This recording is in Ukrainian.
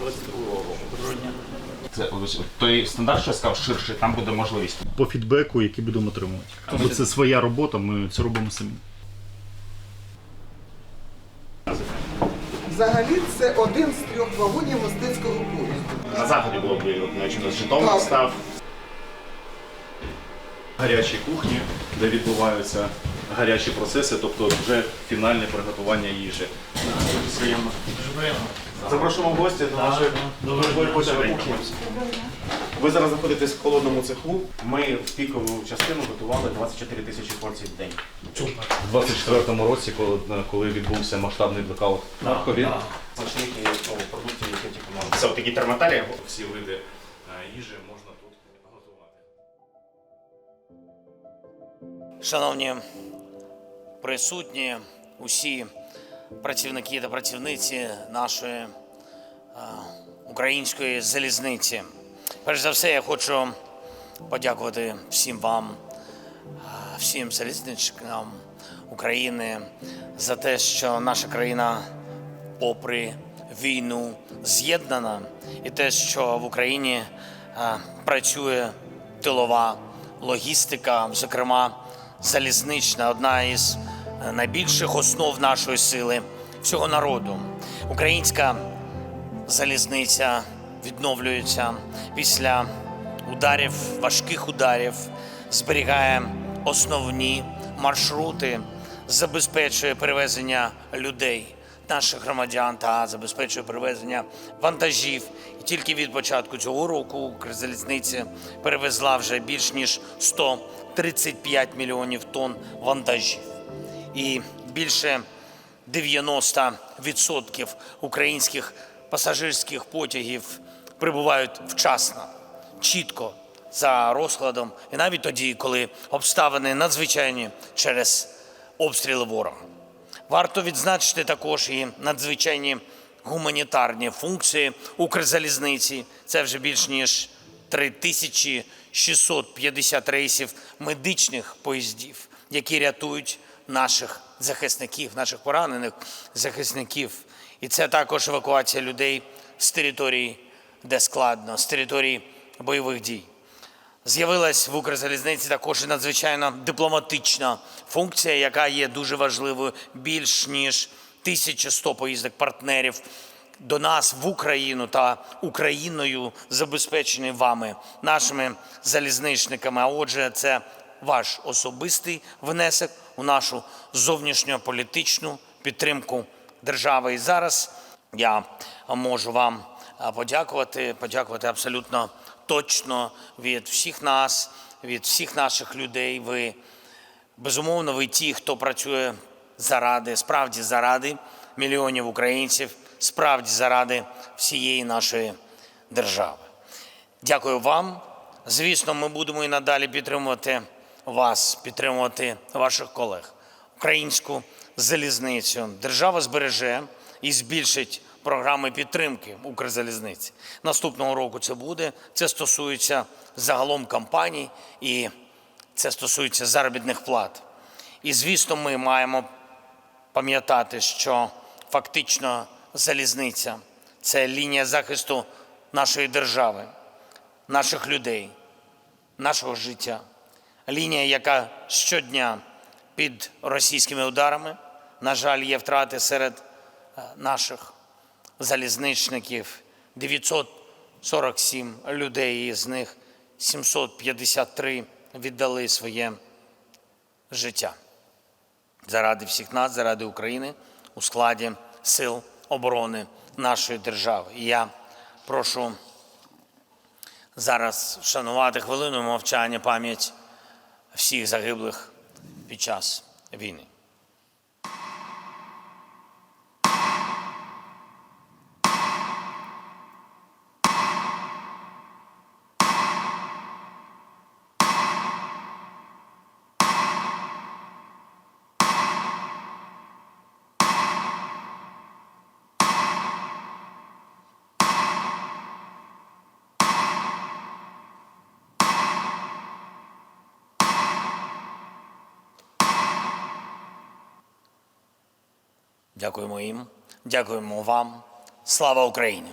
22. Грудня. Це ось той стандарт, що я сказав, ширший, там буде можливість. По фідбеку, який будемо отримувати. Бо це своя робота, ми це робимо самі. Взагалі це один з трьох вагонів мистецького поїзду. На заході було б значно Житомир Так. став. гарячі кухні, де відбуваються гарячі процеси, тобто вже фінальне приготування їжі. Приємно. Дуже приємно. Запрошуємо в гості до нашої Добре, кухні. Ви зараз знаходитесь в холодному цеху. Ми в пікову частину готували 24 тисячі порцій в день. У 24-му році, коли, коли відбувся масштабний блекаут в Харкові, Да. смачних ну, продуктів, які тільки можна. Це такі термоталі. Всі види е, їжі можна тут готувати. Шановні присутні, усі працівники та працівниці нашої е, української залізниці. Перш за все, я хочу подякувати всім вам, е, всім залізничникам України за те, що наша країна, попри війну, з'єднана, і те, що в Україні е, працює тилова логістика, зокрема залізнична, одна із найбільших основ нашої сили всього народу. Українська залізниця відновлюється після ударів, важких ударів, зберігає основні маршрути, забезпечує перевезення людей, наших громадян та забезпечує перевезення вантажів. І тільки від початку цього року Укрзалізниця перевезла вже більш ніж 135 мільйонів тонн вантажів. І більше 90% українських пасажирських потягів прибувають вчасно, чітко за розкладом, і навіть тоді, коли обставини надзвичайні через обстріли ворога. Варто відзначити також і надзвичайні гуманітарні функції Укрзалізниці. Це вже більш ніж 3650 рейсів медичних поїздів, які рятують наших захисників, наших поранених захисників. І це також евакуація людей з території, де складно, з території бойових дій. З'явилась в Укрзалізниці також і надзвичайно дипломатична функція, яка є дуже важливою. Більш ніж 1100 поїздок партнерів до нас в Україну та Україною забезпечені вами, нашими залізничниками. А отже, це ваш особистий внесок у нашу зовнішньополітичну підтримку держави. І зараз я можу вам подякувати, подякувати абсолютно точно від всіх нас, від всіх наших людей. Ви безумовно, ви ті, хто працює заради, справді заради мільйонів українців, справді заради всієї нашої держави. Дякую вам. Звісно, ми будемо і надалі підтримувати вас, підтримувати ваших колег, українську залізницю. Держава збереже і збільшить програми підтримки Укрзалізниці. Наступного року це буде. Це стосується загалом кампаній і це стосується заробітних плат. І звісно, ми маємо пам'ятати, що фактично залізниця це лінія захисту нашої держави, наших людей, нашого життя. Лінія, яка щодня під російськими ударами, на жаль, є втрати серед е, наших залізничників 947 людей, із них 753 віддали своє життя заради всіх нас, заради України у складі сил оборони нашої держави. І я прошу зараз вшанувати хвилиною мовчання пам'ять всіх загиблих під час війни. Дякуємо їм, дякуємо вам. Слава Україні!